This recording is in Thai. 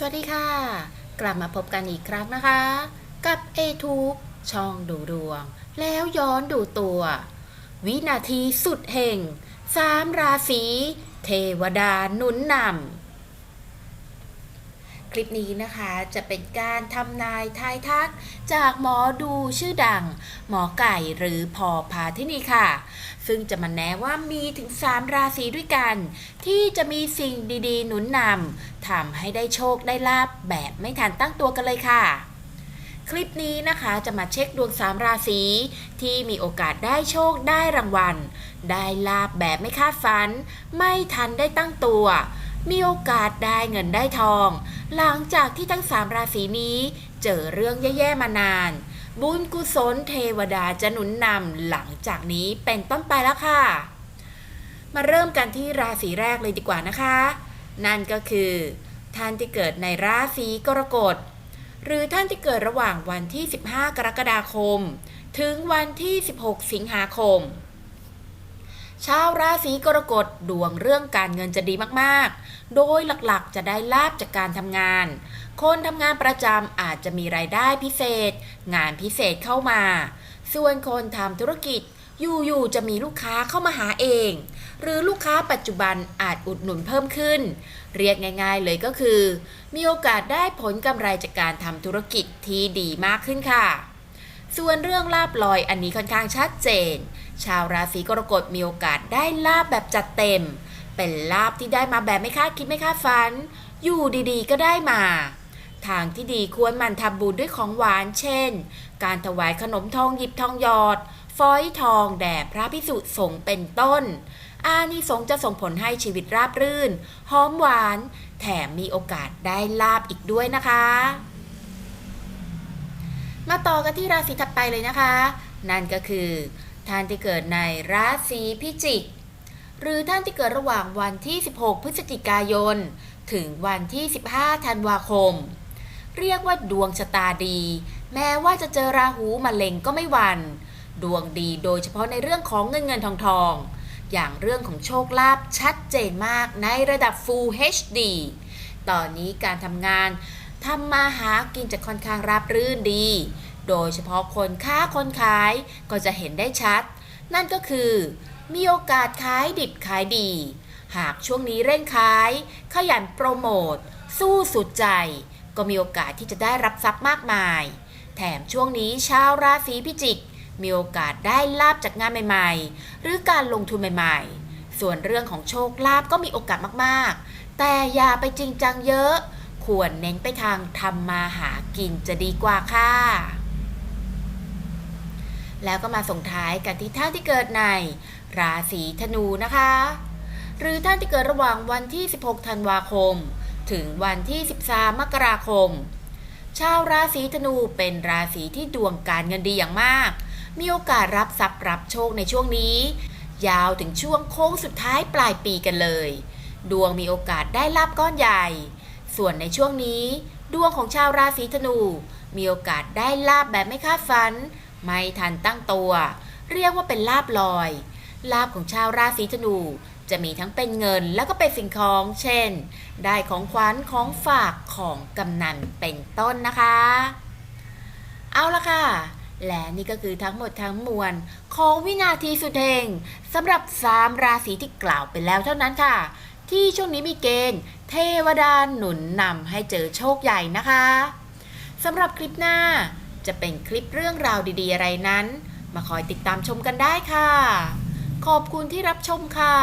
สวัสดีค่ะ กลับมาพบกันอีกครั้งนะคะ กับ a t u b e ช่องดูดวง แล้วย้อนดูตัว วินาทีสุดเฮงสามราศีเทวดาหนุนนำ คลิปนี้นะคะจะเป็นการทำนายทายทัก จากหมอดูชื่อดัง หมอไก่หรือพอพาทินีค่ะ ซึ่งจะมาแนะว่ามีถึง 3 ราศีด้วยกัน ที่จะมีสิ่งดีๆ หนุนนำทำให้ได้โชคได้ลาบแบบไม่ทันตั้งตัวกันเลยค่ะ คลิปนี้นะคะจะมาเช็คดวงสามราศีที่มีโอกาสได้โชคได้รางวัล ได้ลาบแบบไม่คาดฝัน ไม่ทันได้ตั้งตัว มีโอกาสได้เงินได้ทอง หลังจากที่ทั้งสามราศีนี้เจอเรื่องแย่ๆมานาน บุญกุศลเทวดาจะหนุนนำหลังจากนี้เป็นต้นไปแล้วค่ะ มาเริ่มกันที่ราศีแรกเลยดีกว่านะคะ นั่นก็คือ ท่านที่เกิดในราศีกรกฎ หรือท่านที่เกิดระหว่างวันที่ 15 กรกฎาคม ถึงวันที่ 16 สิงหาคม ชาวราศีกรกฎดวงเรื่องการเงินจะดีมากๆ โดยหลักๆ จะได้ลาบจากการทำงาน คนทำงานประจำอาจจะมีรายได้พิเศษ งานพิเศษเข้ามา ส่วนคนทำธุรกิจอยู่ๆจะมีลูกค้าเข้ามาหาเอง หรือลูกค้าปัจจุบันอาจอุดหนุนเพิ่มขึ้น เรียกง่าย ๆ เลยก็คือ มีโอกาสได้ผลกำไรจากการทำธุรกิจที่ดีมากขึ้นค่ะ ส่วนเรื่องลาบลอยอันนี้ค่อนข้างชัดเจน ชาวราศีกรกฎมีโอกาสได้ลาบแบบจัดเต็ม เป็นลาบที่ได้มาแบบไม่คาดคิดไม่คาดฝัน อยู่ดีๆ ก็ได้มา ทางที่ดีควรหมันทำบุญด้วยของหวานเช่น การถวายขนมทองหยิบทองหยอดฟอยทองแด่พระพิสุสงฆ์เป็นต้น อานิสงส์จะส่งผลให้ชีวิตราบรื่น หอมหวาน แถมมีโอกาสได้ลาบอีกด้วยนะคะ มาต่อกันที่ราศีถัดไปเลยนะคะ นั่นก็คือท่านที่เกิดในราศีพิจิก หรือท่านที่เกิดระหว่างวันที่ 16 พฤศจิกายน ถึงวันที่ 15 ธันวาคม เรียกว่าดวงชะตาดี แม้ว่าจะเจอราหูมาเล็งก็ไม่หวันดวงดีโดยเฉพาะในเรื่องของเงินเงินทองทอง อย่างเรื่องของโชคลาภชัดเจนมากในระดับ Full HD ตอนนี้การทำงาน ทำมาหากินจะค่อนข้างราบรื่นดี โดยเฉพาะคนค้าคนขายก็จะเห็นได้ชัด นั่นก็คือ มีโอกาสขายดิบขายดี หากช่วงนี้เร่งขาย ขยันโปรโมท สู้สุดใจ ก็มีโอกาสที่จะได้รับทรัพย์มากมาย แถมช่วงนี้ชาวราศีพิจิก มีโอกาสได้ลาบจากงานใหม่ๆ หรือการลงทุนใหม่ๆ ส่วนเรื่องของโชคลาภก็มีโอกาสมากๆ แต่อย่าไปจริงจังเยอะ ควรเน้นไปทางทำมาหากินจะดีกว่าค่ะ แล้วก็มาส่งท้ายกันที่ท่านที่เกิดใน ราศีธนูนะคะ หรือท่านที่เกิดระหว่างวันที่ 16 ธันวาคม ถึงวันที่ 13 มกราคม ชาวราศีธนูเป็นราศีที่ดวงการเงินดีอย่างมาก มีโอกาสรับทรัพย์รับโชคในช่วงนี้ ยาวถึงช่วงโค้งสุดท้ายปลายปีกันเลย ดวงมีโอกาสได้ลาบก้อนใหญ่ ส่วนในช่วงนี้ ดวงของชาวราศีธนู มีโอกาสได้ลาบแบบไม่คาดฝัน ไม่ทันตั้งตัว เรียกว่าเป็นลาบลอย ลาบของชาวราศีธนูจะมีทั้งเป็นเงินแล้วก็เป็นสิ่งของ เช่น ได้ของขวัญของฝากของกำนันเป็นต้นนะคะ เอาละค่ะ และนี่ก็คือทั้งหมดทั้งมวลของวินาทีสุดเฮงสำหรับ 3 ราศีที่กล่าวไปแล้วเท่านั้นค่ะ ที่ช่วงนี้มีเกณฑ์ เทวดาหนุนนำให้เจอโชคใหญ่นะคะสำหรับคลิปหน้าจะเป็นคลิปเรื่องราวดีๆ อะไรนั้น มาคอยติดตามชมกันได้ค่ะ ขอบคุณที่รับชมค่ะ